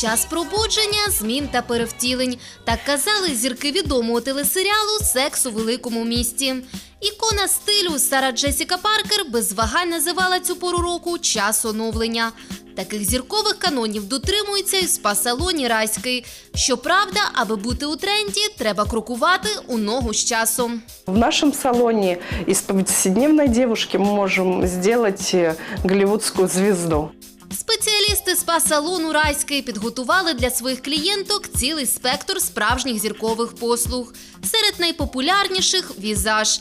Час пробудження, змін та перевтілень. Так казали зірки відомого телесеріалу Секс у великому місті. Ікона стилю Сара Джесіка Паркер без вагань називала цю пору року час оновлення. Таких зіркових канонів дотримується і спа-салоні райський. Щоправда, аби бути у тренді, треба крокувати у ногу з часом. В нашем салоне из повседневной девушки мы можем сделать э, голливудскую звезду. Спеціалісти спа-салону Райський підготували для своїх клієнток цілий спектр справжніх зіркових послуг. Серед найпопулярніших візаж.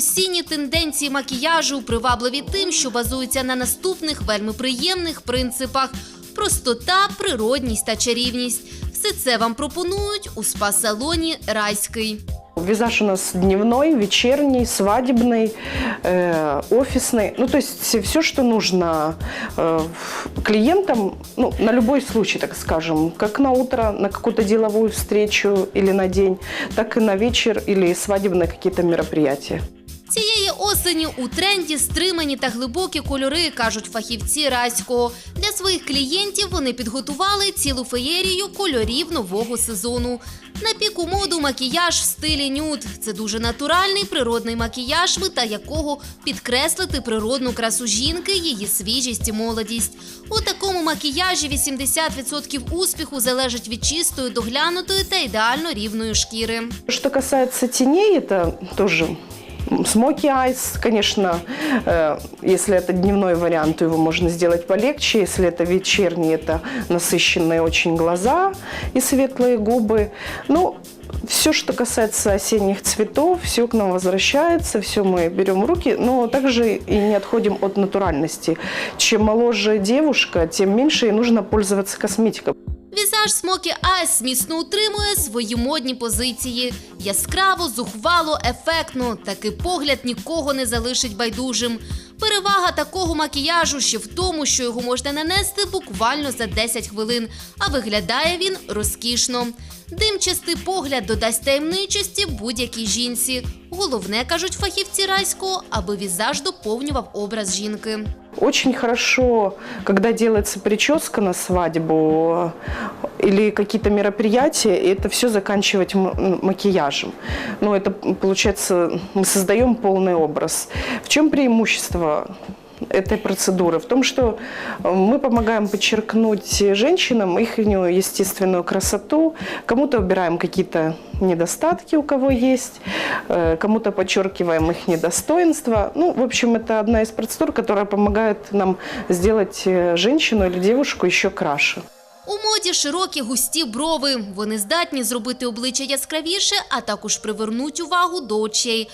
осінні тенденції макіяжу привабливі тим, що базуються на наступних вельми приємних принципах: простота, природність та чарівність. Все це вам пропонують у спа-салоні Райський. Визаж у нас дневной, вечерний, свадебный, э, офисный. Ну, то есть все, что нужно э, клиентам, ну, на любой случай, так скажем, как на утро, на какую-то деловую встречу или на день, так и на вечер или свадебные какие-то мероприятия. Осені у тренді стримані та глибокі кольори, кажуть фахівці Райського. Для своїх клієнтів вони підготували цілу феєрію кольорів нового сезону. На піку моду макіяж в стилі нюд. Це дуже натуральний природний макіяж, мета якого підкреслити природну красу жінки, її свіжість і молодість. У такому макіяжі 80% успіху залежить від чистої, доглянутої та ідеально рівної шкіри. Что касается теней, это тоже смоки айс, конечно, э, если это дневной вариант, то его можно сделать полегче. Если это вечерний, это насыщенные очень глаза и светлые губы. Ну, все, что касается осенних цветов, все к нам возвращается, все мы берем в руки, но также и не отходим от натуральности. Чем моложе девушка, тем меньше ей нужно пользоваться косметикой. Візаж Смокі Айс міцно утримує свої модні позиції. Яскраво, зухвало, ефектно. Такий погляд нікого не залишить байдужим. Перевага такого макіяжу ще в тому, що його можна нанести буквально за 10 хвилин, а виглядає він розкішно. Димчастий погляд додасть таємничості будь-якій жінці. Головне, кажуть фахівці райського, аби візаж доповнював образ жінки. Очень хорошо, когда делается прическа на свадьбу э, или какие-то мероприятия, и это все заканчивать м- макияжем. Ну, это получается, мы создаем полный образ. В чем преимущество этой процедуры? В том, что э, мы помогаем подчеркнуть женщинам их естественную красоту, кому-то убираем какие-то недостатки, у кого есть, э, кому-то подчеркиваем их недостоинства. Ну, в общем, это одна из процедур, которая помогает нам сделать э, женщину или девушку еще краше. У моді широкі густі брови. Вони здатні зробити обличчя яскравіше, а також привернуть увагу до очей.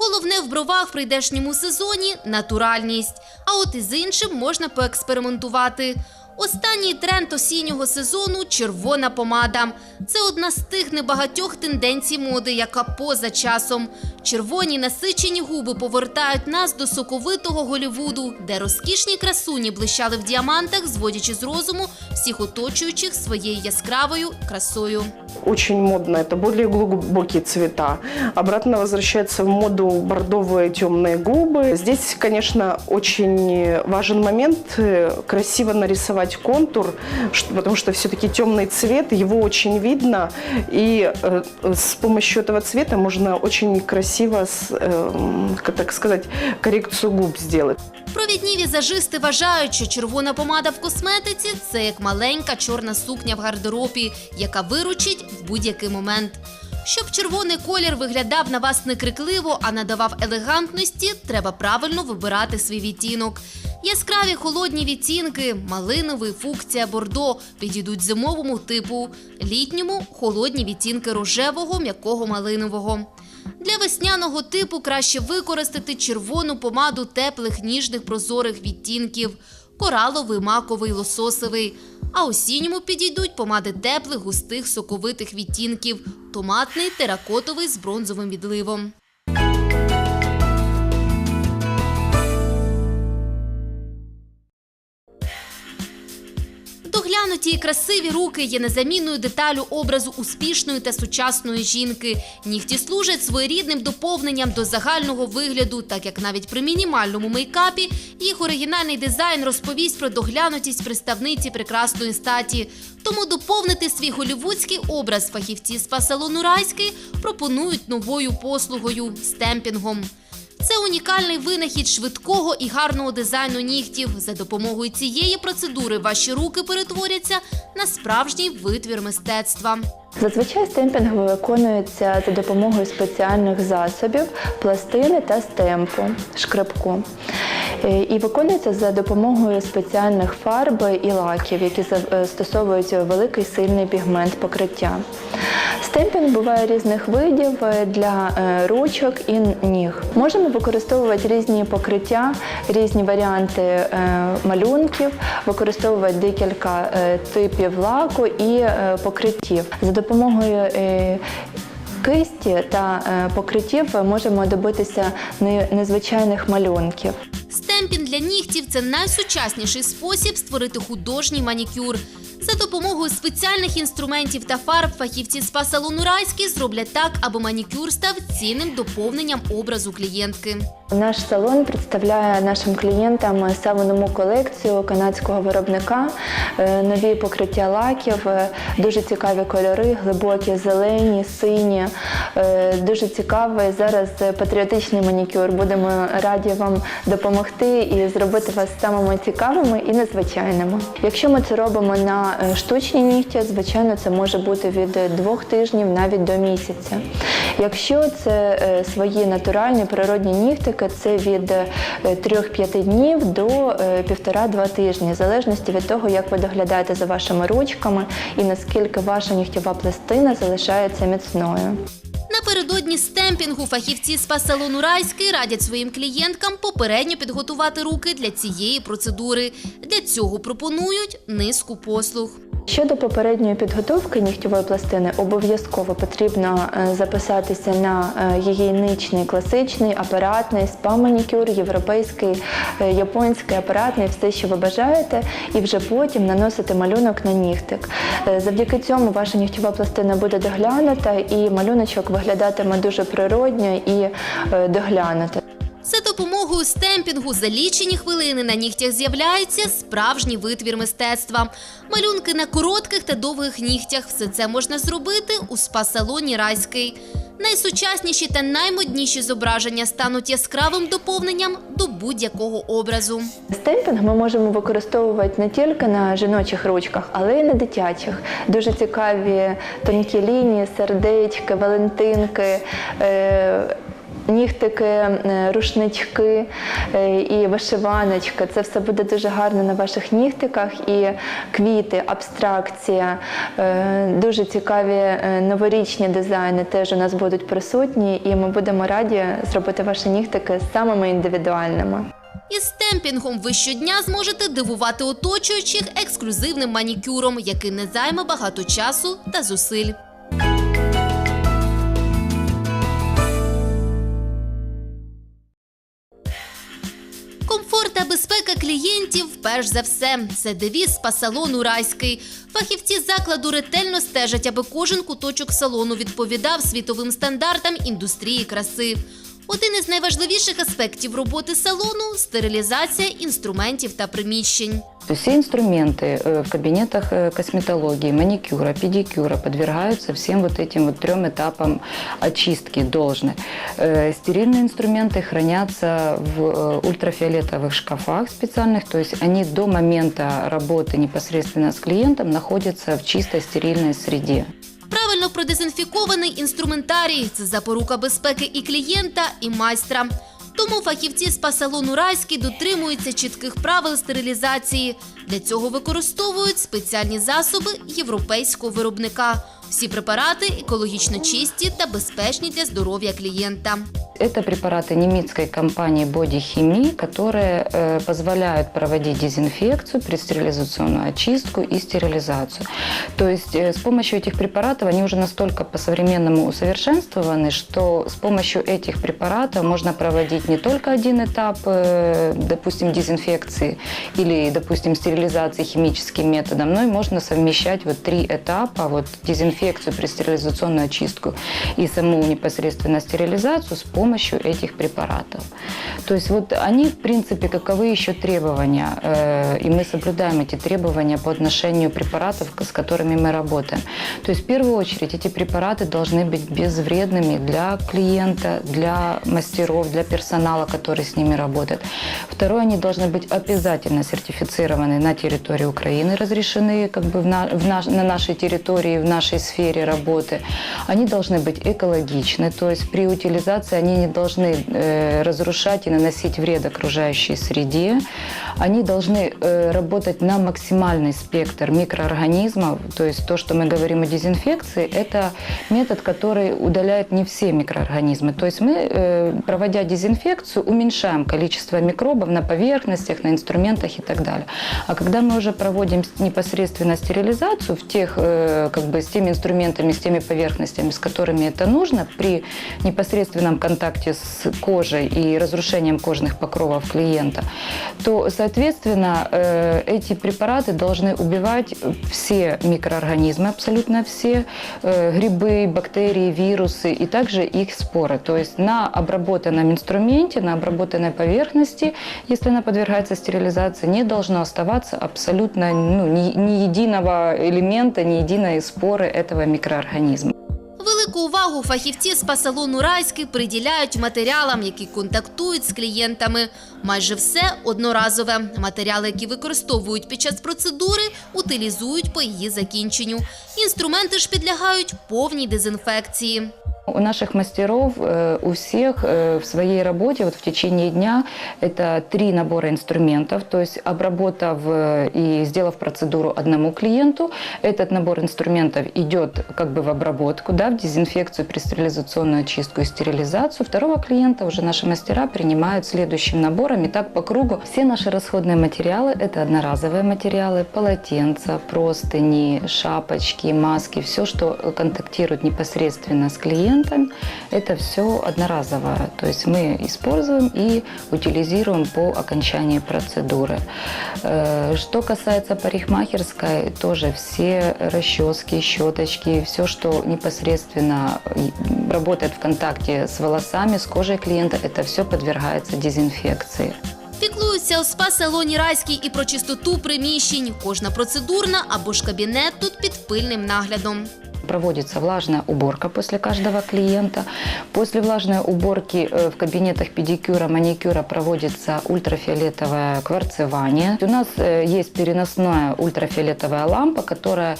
Головне в бровах в прийдешньому сезоні натуральність. А от із іншим можна поекспериментувати. Останній тренд осіннього сезону червона помада. Це одна з тих небагатьох тенденцій моди, яка поза часом. Червоні насичені губи повертають нас до соковитого Голівуду, де розкішні красуні блищали в діамантах, зводячи з розуму всіх оточуючих своєю яскравою красою. Очень модно, это более глубокие цвета. Обратно возвращается в моду бордовые темные губы. Здесь, конечно, очень важен момент э, красиво нарисовать контур, что- потому что все-таки темный цвет, его очень видно, и э, с помощью этого цвета можно очень красиво, э, так сказать, коррекцию губ сделать. Провідні візажисти вважають, що червона помада в косметиці це як маленька чорна сукня в гардеробі, яка виручить в будь-який момент. Щоб червоний колір виглядав на вас не крикливо, а надавав елегантності, треба правильно вибирати свій відтінок. Яскраві холодні відтінки, малиновий, фукція, бордо підійдуть зимовому типу, літньому холодні відтінки рожевого, м'якого малинового. Для весняного типу краще використати червону помаду теплих ніжних прозорих відтінків, кораловий, маковий, лососовий. А осінньому підійдуть помади теплих, густих, соковитих відтінків, томатний, теракотовий з бронзовим відливом. Доглянуті і красиві руки є незамінною деталю образу успішної та сучасної жінки. Нігті служать своєрідним доповненням до загального вигляду, так як навіть при мінімальному мейкапі їх оригінальний дизайн розповість про доглянутість представниці прекрасної статі. Тому доповнити свій голівудський образ фахівці спа-салону Райський пропонують новою послугою стемпінгом. Це унікальний винахід швидкого і гарного дизайну нігтів. За допомогою цієї процедури ваші руки перетворяться на справжній витвір мистецтва. Зазвичай стемпінг виконується за допомогою спеціальних засобів, пластини та стемпу, шкребку. Е, І виконується за допомогою спеціальних фарб і лаків, які застосовують великий сильний пігмент покриття. Стемпінг буває різних видів е, для е, ручок і ніг. Можемо використовувати різні покриття, різні варіанти е, малюнків, використовувати декілька типів лаку і покриттів. За допомогою кисті та покриттів можемо добитися незвичайних малюнків. Стемпінг для нігтів це найсучасніший спосіб створити художній манікюр. За допомогою спеціальних інструментів та фарб фахівці спа-салону Райський зроблять так, аби манікюр став цінним доповненням образу клієнтки. Наш салон представляє нашим клієнтам саму нову колекцію канадського виробника, е, нові покриття лаків, е, дуже цікаві кольори, глибокі, зелені, сині. Е, Дуже цікавий зараз патріотичний манікюр. Будемо раді вам допомогти і зробити вас самими цікавими і незвичайними. Якщо ми це робимо на штучні нігті, звичайно, це може бути від двох тижнів навіть до місяця. Якщо це свої натуральні природні нігтики, це від е, 3-5 днів до е, півтора-два тижні, в залежності від того, як ви доглядаєте за вашими ручками і наскільки ваша нігтєва пластина залишається міцною. Напередодні стемпінгу фахівці спа-салону Райський радять своїм клієнткам попередньо підготувати руки для цієї процедури. Для цього пропонують низку послуг. Щодо попередньої підготовки нігтєвої пластини, обов'язково потрібно е, записатися на е, гігієнічний класичний апаратний спа-манікюр, європейський, е, японський апаратний, все, що ви бажаєте, і вже потім наносити малюнок на нігтик. Завдяки цьому ваша нігтєва пластина буде доглянута, і малюночок виглядатиме дуже природньо і доглянуто. Допомогою стемпінгу за лічені хвилини на нігтях з'являється справжній витвір мистецтва. Малюнки на коротких та довгих нігтях. Все це можна зробити у спа-салоні Райський. Найсучасніші та наймодніші зображення стануть яскравим доповненням до будь-якого образу. Стемпінг ми можемо використовувати не тільки на жіночих ручках, але й на дитячих. Дуже цікаві тонкі лінії, сердечки, валентинки. Е- Нігтики, е, рушнички е, і вишиваночки. Це все буде дуже гарно на ваших нігтиках. І квіти, абстракція, е, дуже цікаві новорічні дизайни теж у нас будуть присутні, і ми будемо раді зробити ваші нігтики самими індивідуальними. Із стемпінгом ви щодня зможете дивувати оточуючих ексклюзивним манікюром, який не займе багато часу та зусиль. Клієнтів перш за все. Це девіз спа-салону Райський. Фахівці закладу ретельно стежать, аби кожен куточок салону відповідав світовим стандартам індустрії краси. Один із найважливіших аспектів роботи салону стерилізація інструментів та приміщень. То есть все инструменты э, в кабинетах э, косметологии, маникюра, педикюра подвергаются всем вот этим вот трем этапам очистки должной. Э, Стерильные инструменты хранятся в э, ультрафиолетовых шкафах специальных, то есть они до момента работы непосредственно с клиентом находятся в чистой стерильной среде. Правильно продезінфікований інструментарій це запорука безпеки і клієнта, і майстра. Тому фахівці спа-салону Райський дотримуються чітких правил стерилізації. Для цього використовують спеціальні засоби європейського виробника. Всі препарати екологічно чисті та безпечні для здоров'я клієнта. Это препараты немецкой компании Body Chemie, которые э, позволяют проводить дезинфекцию, предстерилизационную очистку и стерилизацию. То есть э, с помощью этих препаратов они уже настолько по-современному усовершенствованы, что с помощью этих препаратов можно проводить не только один этап, э, допустим, дезинфекции или, допустим, стерилизации химическим методом, но и можно совмещать вот три этапа, вот дезинфекцию, предстерилизационную очистку и саму непосредственно стерилизацию с помощью этих препаратов. То есть вот они, в принципе, каковы еще требования, э, и мы соблюдаем эти требования по отношению препаратов, с которыми мы работаем. То есть в первую очередь эти препараты должны быть безвредными для клиента, для мастеров, для персонала, который с ними работает. Второе, они должны быть обязательно сертифицированы на территории Украины, разрешены как бы в на, в наш- на нашей территории, в нашей сфере работы. Они должны быть экологичны, то есть при утилизации они не должны э, разрушать и наносить вред окружающей среде. Они должны э, работать на максимальный спектр микроорганизмов, то есть то, что мы говорим о дезинфекции, это метод, который удаляет не все микроорганизмы. То есть мы, э, проводя дезинфекцию, уменьшаем количество микробов на поверхностях, на инструментах и так далее. А когда мы уже проводим непосредственно стерилизацию в тех, э, как бы с теми инструментами, с теми поверхностями, с которыми это нужно, при непосредственном контакте с кожей и разрушением кожных покровов клиента, то, соответственно, э, эти препараты должны убивать все микроорганизмы, абсолютно все, э, грибы, бактерии, вирусы и также их споры. То есть на обработанном инструменте, на обработанной поверхности, если она подвергается стерилизации, не должно оставаться абсолютно ну, ни, ни единого элемента, ни единой споры этого микроорганизма. Велику увагу фахівці з пасалону «Райський» приділяють матеріалам, які контактують з клієнтами. Майже все одноразове. Матеріали, які використовують під час процедури, утилізують по її закінченню. Інструменти ж підлягають повній дезінфекції. У наших мастеров, э, у всех э, в своей работе вот в течение дня это три набора инструментов. То есть обработав и сделав процедуру одному клиенту, этот набор инструментов идет как бы в обработку, да, в дезинфекцию, пристерилизационную очистку и стерилизацию. Второго клиента уже наши мастера принимают следующим набором. И так по кругу. Все наши расходные материалы – это одноразовые материалы, полотенца, простыни, шапочки, маски, все, что контактирует непосредственно с клиентом, это все одноразовое. То есть мы используем и утилизируем по окончании процедуры. Э, Что касается парикмахерской, тоже все расчески, щеточки, все, что непосредственно и работает в контакте с волосами, с кожей клиента, это все подвергается дезинфекции. Піклуються у спа-салоні «Райський» і про чистоту приміщень. Кожна процедурна або ж кабінет тут під пильним наглядом. Проводится влажная уборка после каждого клиента. После влажной уборки э, в кабинетах педикюра, маникюра проводится ультрафиолетовое кварцевание. У нас э, есть переносная ультрафиолетовая лампа, которая,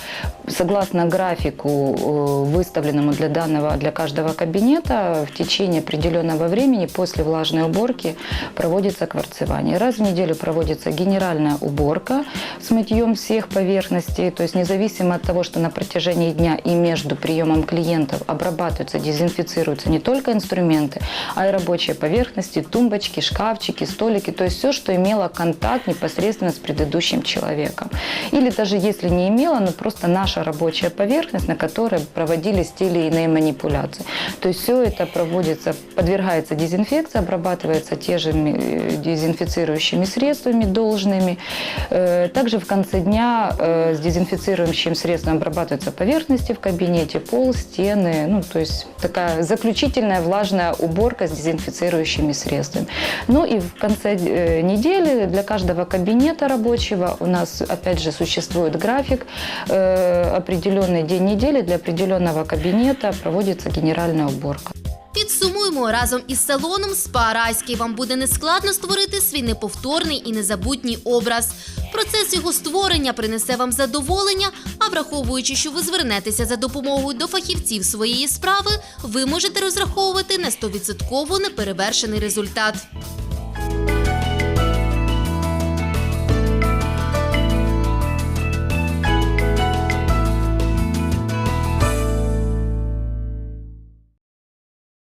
согласно графику, э, выставленному для данного, для каждого кабинета, в течение определенного времени после влажной уборки проводится кварцевание. Раз в неделю проводится генеральная уборка с мытьем всех поверхностей, то есть независимо от того, что на протяжении дня и между приемом клиентов обрабатываются, дезинфицируются не только инструменты, а и рабочие поверхности, тумбочки, шкафчики, столики, то есть все, что имело контакт непосредственно с предыдущим человеком. Или даже если не имело, но просто наша рабочая поверхность, на которой проводились те или иные манипуляции. То есть все это проводится, подвергается дезинфекции, обрабатывается те же э, дезинфицирующими средствами должными. Э, Также в конце дня э, с дезинфицирующим средством обрабатываются поверхности в кабинете, пол, стены. Ну, то есть такая заключительная влажная уборка с дезинфицирующими средствами. Ну и в конце э, недели для каждого кабинета рабочего у нас, опять же, существует график, э, определенный день недели для определенного кабинета проводится генеральная уборка. Підсумуємо разом із салоном «Спа Райський» вам буде нескладно створити свій неповторний і незабутній образ. Процес його створення принесе вам задоволення, а враховуючи, що ви звернетеся за допомогою до фахівців своєї справи, ви можете розраховувати на 100% неперевершений результат.